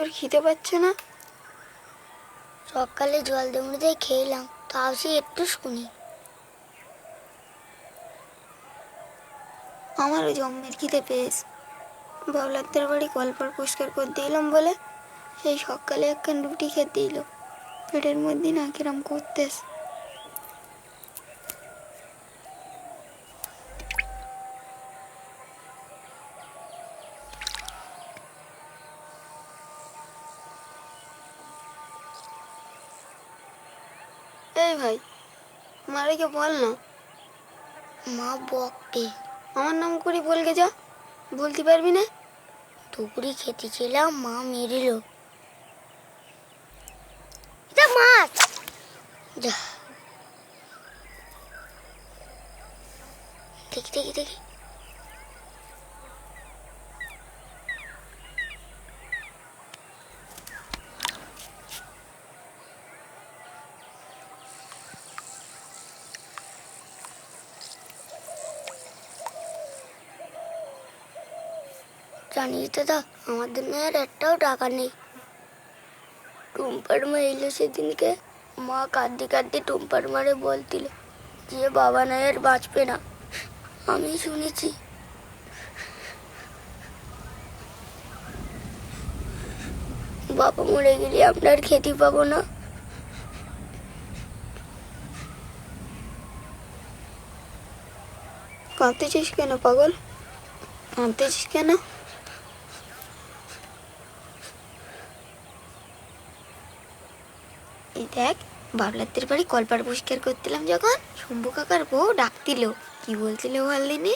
তোর খিদে পাচ্ছে না? সকালে জল দিয়ে খেলাম তাও সে একটু শুনি। আমারও জম্মের খিদে পেয়েছে। বাবলাদের বাড়ি গল্পর পরিষ্কার করে দিলাম বলে সেই সকালে একখান রুটি খেতে দিল। পেটের মধ্যে না কিরম করতেছে। এই ভাই? মারিকে বল না। মা বকবে আমার নাম করে বলকে যা। বলতে পারবি না? দুপুরি খেতে ছিলাম মা মেরিল। এটা মাছ। যা। দেখি দেখি দেখি। জানিস দাদা আমাদের মেয়ের একটাও টাকা নেই। টুম্পার মা এলো সেদিনকে। মা কাঁদতে কাঁদতে টুম্পার মারে বলছিল যে বাবা নাই আর বাঁচবে না। আমি শুনেছি। বাবা মরে গেলে আমরা আর খেতে পাবো না। কাঁদতেছিস কেন পাগল? কাঁদতেছিস কেন? এই দেখ বাবলাদের বাড়ি কলপার পরিষ্কার করছিলাম যখন। শম্ভু কাকার বউ ডাক দিল কি বলছিল বলদিনি?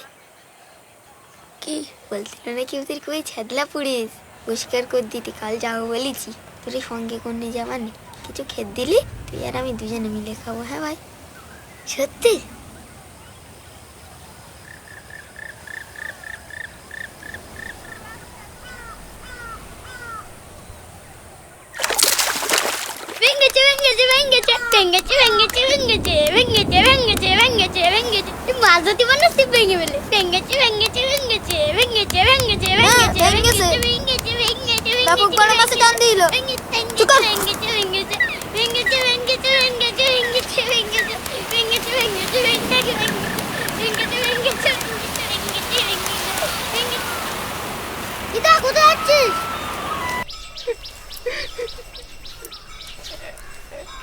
কি? বলছিল নাকি ওদের কই ছেদলা পুড়িস? পরিষ্কার করে দিতে, কাল যাব বলেছি। তোর সঙ্গে কোন যাবার নেই কিছু খেত দিলি? তুই আর আমি দুজনে মিলে খাব হ্যাঁ ভাই? সত্যি? Vengeci, vengeci, vengeci, vengeci, vengeci, vengeci, vengeci, vengeci, vengeci. Mazati bana sip vengi bile. Vengeci, vengeci, vengeci, vengeci, vengeci, vengeci, vengeci, vengeci, vengeci, vengeci. Tapuk bana masih kan dilo. Çukar. Vengeci, vengeci, vengeci, vengeci, vengeci, vengeci, vengeci, vengeci, vengeci, vengeci, vengeci, vengeci, vengeci, vengeci, Bir daha kutu açacağız.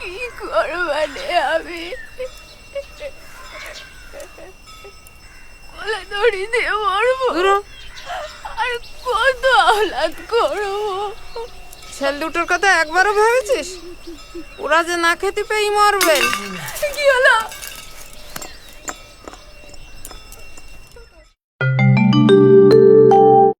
কি করবানে আমি? কোলে দড়ি দিয়ে মরবো। আর কত আহ্লাদ করব। ছেল দুটোর কথা একবারও ভেবেছিস? ওরা যে না খেতে পেয়ে মরবে